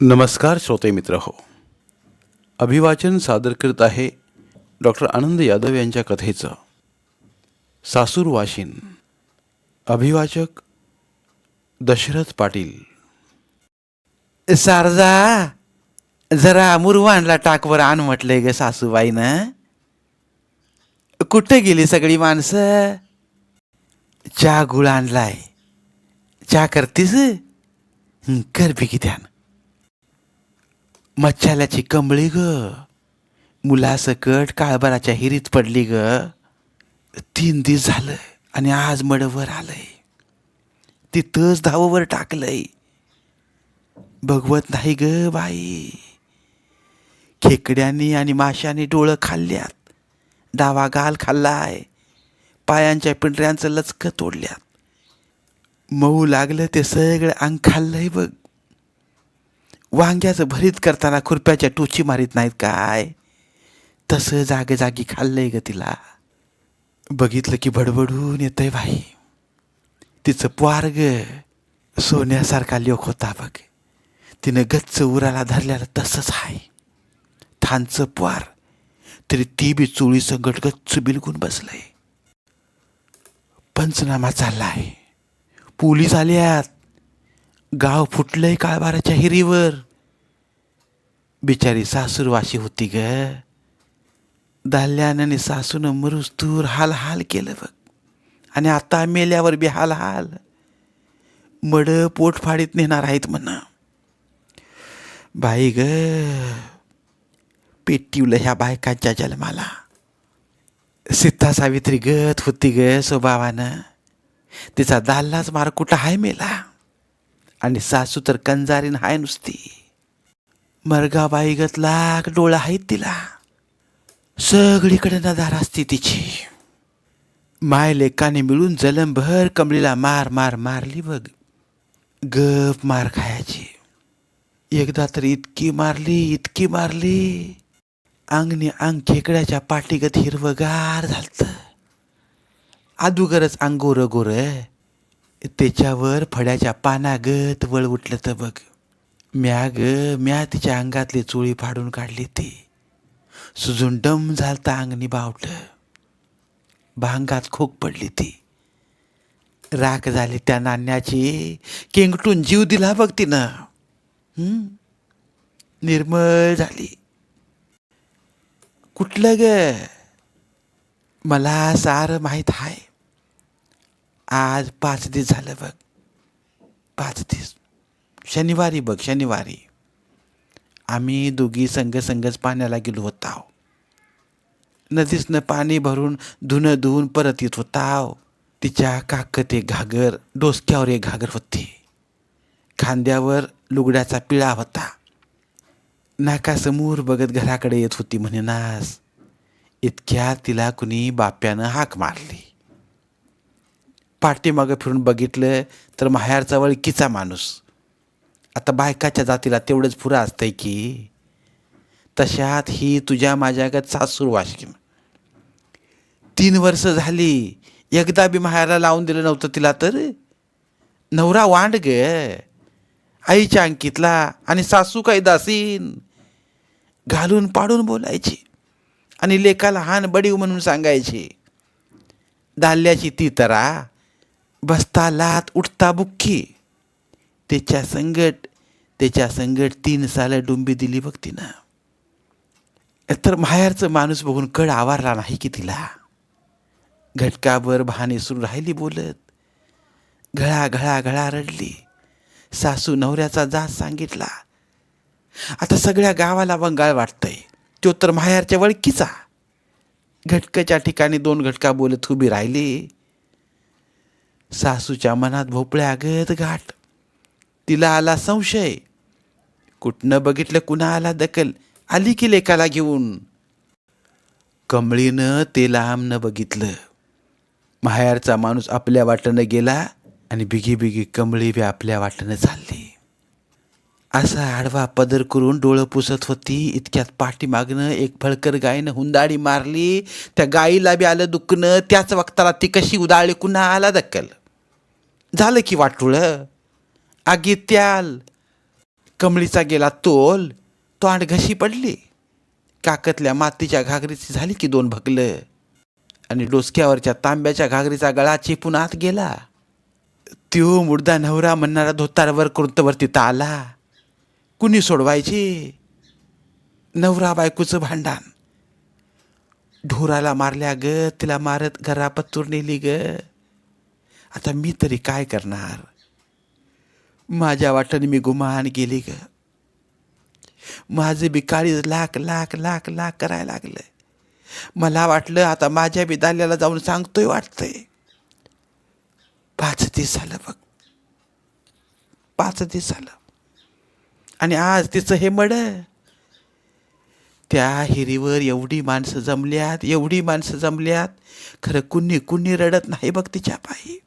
नमस्कार श्रोते मित्र हो. अभिवाचन सादर करत आहे डॉक्टर आनंद यादव यांच्या कथेचं. सासूर वाशिन. अभिवाचक दशरथ पाटील. सारजा जरा मुरवाणला टाकवर आण म्हटलंय ग सासूबाईनं. कुठे गेली सगळी माणसं? चहा गुळ आणलाय. चहा करतीस? कर बिकी ध्यान मच्छाल्याची कंबळी ग. मुलासकट काळबाराच्या हिरीत पडली ग. तीन दिवस झालं आणि आज मडवर आलंय. तिथंच धाववर टाकलंय. भगवत नाही ग बाई. खेकड्यांनी आणि माशांनी डोळं खाल्ल्यात. डावा गाल खाल्लाय. पायांच्या पिंढऱ्यांचं लचकं तोडल्यात. मऊ लागलं ते सगळं अंग खाल्लंय बघ. वांग्याचं भरीत करताना खुरप्याच्या टोची मारीत नाहीत काय? तसं जागेजागी खाल्लंय ग तिला. बघितलं की बडबडून येतंय बाई. तिचं पारग सोन्यासारखा लोक होता बघ. तिनं गच्च उराला धरल्याला तसंच आहे थानचं पार तरी ती बी चोळी संकट गच्च बिलगून बसलंय. पंचनामा चालला आहे पोलीस आल्यात. गाव फुटलंय काळबाराच्या हिरीवर. बिचारी सासूरवाशी होती ग. दाल्यानं सासून मरुस्तूर हाल हाल केलं बघ. आणि आता मेल्यावर बी हाल हाल मड पोटफाडीत नेणार आहेत म्हणा. बाई ग पेटिवलं ह्या बायकांच्या जन्माला. सीता सावित्री गत होती ग स्वभावानं. तिचा दाल्लाच मार कुठं हाय मेला? आणि सासू तर कंजारीन हाय नुसती. मरगाबाई गत लाख डोळा आहेत तिला. सगळीकडे नदार असते तिची. माय लेकाने मिळून जलमभर कमळीला मार मार मारली बघ. गप मार खायची. एकदा तर इतकी मारली इतकी मारली. अंगणी अंग खेकड्याच्या पाठीगत हिरवगार झालत. अदुगरच अंग गोर गोर. त्याच्यावर फड्याच्या पानागत वळ उठलं तर बघ. म्या ग म्या तिच्या अंगातली चोळी फाडून काढली ती. सुजून डम झालता अंगणी बावट. भांगात खोक पडली ती. राख झाली त्या नाण्याची. किंगटून जीव दिला बघ तिनं. निर्मळ झाली. कुठलं ग? मला सारं माहीत आहे आज पाच दिवस झालं बघ. पाच दिवस. शनिवारी बघ शनिवारी. आम्ही दोघी संघ संघच पाण्याला गेलो होताव नदीसनं पाणी भरून धुणं धुवून परत येत होताव तिच्या काक ते घागर डोसक्यावर एक घागर होती. खांद्यावर लुगड्याचा पिळा होता. नाकासमोर बघत घराकडे येत होती म्हणे नास तिला कुणी बाप्यानं हाक मारली. पाठीमागं फिरून बघितलं तर माहेरचा वळकीचा माणूस. आता बायकाच्या जातीला तेवढंच पुरं असतंय की तशात ही तुझ्या माझ्यागत सासूर वाशकीन तीन वर्ष झाली एकदा बी माहेरला लावून दिलं नव्हतं तिला तर. नवरा वांड ग. आईच्या अंकितला आणि सासू काही दासीन. घालून पाडून बोलायची आणि लेकाला हान बडीव म्हणून सांगायची दाल्याची ती तरा बसता लात उठता बुक्की. त्याच्या संगट त्याच्या संगट तीन साल डुंबी दिली बघ तिनं. तर माहेरचं माणूस बघून कड आवारला नाही की तिला. घटकाभर बहाणे सुरू राहिली बोलत. घळा घळा घळा रडली. सासू नवऱ्याचा जात सांगितला. आता सगळ्या गावाला बंगाळ वाटतंय. तो तर माहेरच्या वळकीचा घटकाच्या ठिकाणी दोन घटका बोलत उभी राहिली. सासूच्या मनात भोपळ्या आगत गाठ तिला आला संशय. कुठनं बघितलं कुणा आला दखल? आली की लेकाला घेऊन. कमळीनं ते लांबनं बघितलं. माहेरचा माणूस आपल्या वाटेनं गेला आणि बिगी बिगी कमळी बी आपल्या वाटेनं चालली. असा आडवा पदर करून डोळं पुसत होती. इतक्यात पाठीमागनं एक फळकर गायनं हुंदाडी मारली. त्या गाईला बी आलं दुखणं. त्याच वक्ताला ती कशी उदाळली? कुणा आला दक्कल झालं की वाटुळं. आगी त्याल. कमळीचा गेला तोल. तो आड घशी पडली. काकतल्या मातीच्या घागरीची झाली की दोन भगलं. आणि डोसक्यावरच्या तांब्याच्या घागरीचा गळा चेपून आत गेला. त्यो मुडदा नवरा म्हणणारा धोतारवर कृंतवर तिथं आला कुणी सोडवायची? नवरा बायकोचं भांडण. ढोराला मारल्या ग तिला मारत घरापत्तूर नेली ग. आता मी तरी काय करणार? माझ्या वाटेने मी गुमान गेली ग. माझं बी काळीज लाख लाख लाख लाख करायला लागलं. मला वाटलं आता माझ्या बी दाल्याला जाऊन सांगतोय वाटतंय. पाच दिस झालं बघ. पाच दिस झालं. आणि आज तिचं हे मड. त्या हिरीवर एवढी माणसं जमल्यात एवढी माणसं जमल्यात. खरं कुणी कुणी रडत नाही बघ तिच्या पायी.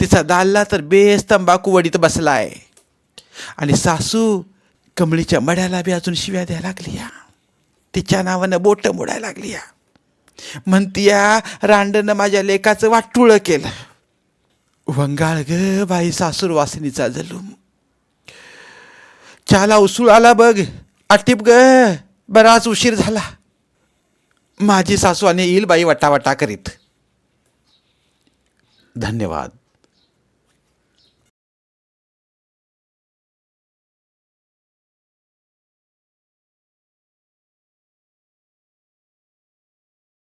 तिचा दाल्ला तर बेस तंबाखू वडीत आहे आणि सासू कमळीच्या मड्याला बी अजून शिव्या द्यायला लागली या तिच्या नावानं बोट मोडायला लागली या म्हणतीया रांडनं माझ्या लेकाचं वाटुळं केलं. वंगाळ ग बाई सासूर वासिनीचा जलूम. चाला उसूळ आला बघ. आटिप ग बराच उशीर झाला. माझी सासू आणि येईल बाई वटावटा करीत. धन्यवाद.